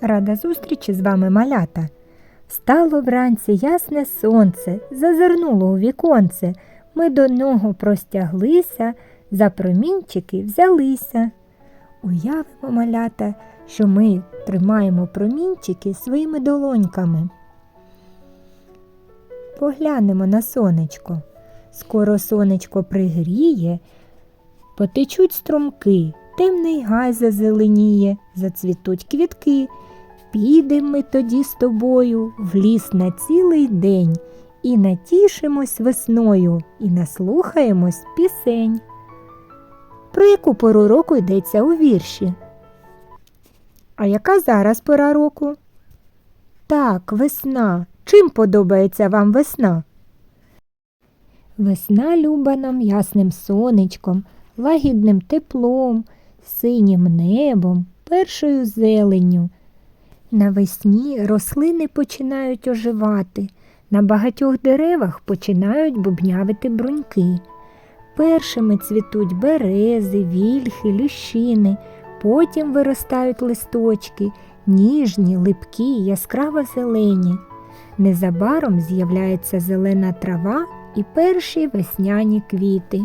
Рада зустрічі з вами малята. Встало вранці ясне сонце, зазирнуло у віконце. Ми до нього простяглися, за промінчики взялися. Уявимо, малята, що ми тримаємо промінчики своїми долоньками. Поглянемо на сонечко. Скоро сонечко пригріє, потечуть струмки, темний гай зазеленіє, зацвітуть квітки. Підемо ми тоді з тобою в ліс на цілий день і натішимось весною, і наслухаємось пісень. Про яку пору року йдеться у вірші? А яка зараз пора року? Так, весна. Чим подобається вам весна? Весна люба нам ясним сонечком, лагідним теплом, синім небом, першою зеленню. Навесні рослини починають оживати, на багатьох деревах починають бубнявити бруньки. Першими цвітуть берези, вільхи, ліщини, потім виростають листочки, ніжні, липкі, яскраво зелені. Незабаром з'являється зелена трава і перші весняні квіти.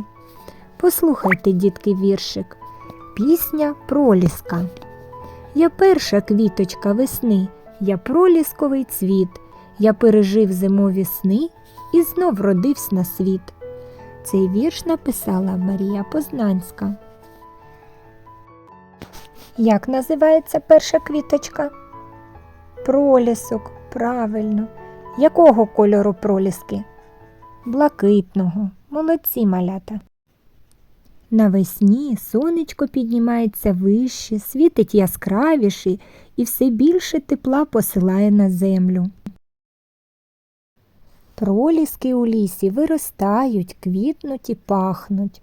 Послухайте, дітки, віршик. Пісня проліска. Я перша квіточка весни, я пролісковий цвіт. Я пережив зимові сни і знов родився на світ. Цей вірш написала Марія Познанська. Як називається перша квіточка? Пролісок, правильно. Якого кольору проліски? Блакитного. Молодці малята. Навесні сонечко піднімається вище, світить яскравіше і все більше тепла посилає на землю. Проліски у лісі виростають, квітнуть і пахнуть.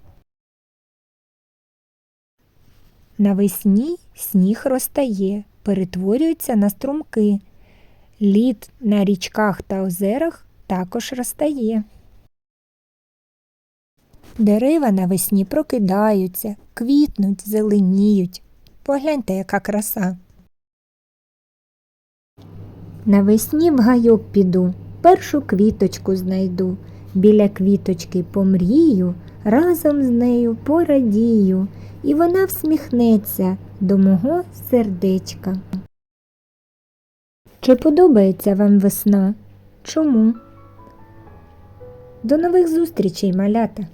Навесні сніг розтає, перетворюється на струмки. Лід на річках та озерах також розтає. Дерева навесні прокидаються, квітнуть, зеленіють. Погляньте, яка краса. Навесні в гайок піду, першу квіточку знайду. Біля квіточки помрію, разом з нею порадію, і вона всміхнеться до мого сердечка. Чи подобається вам весна? Чому? До нових зустрічей, малята!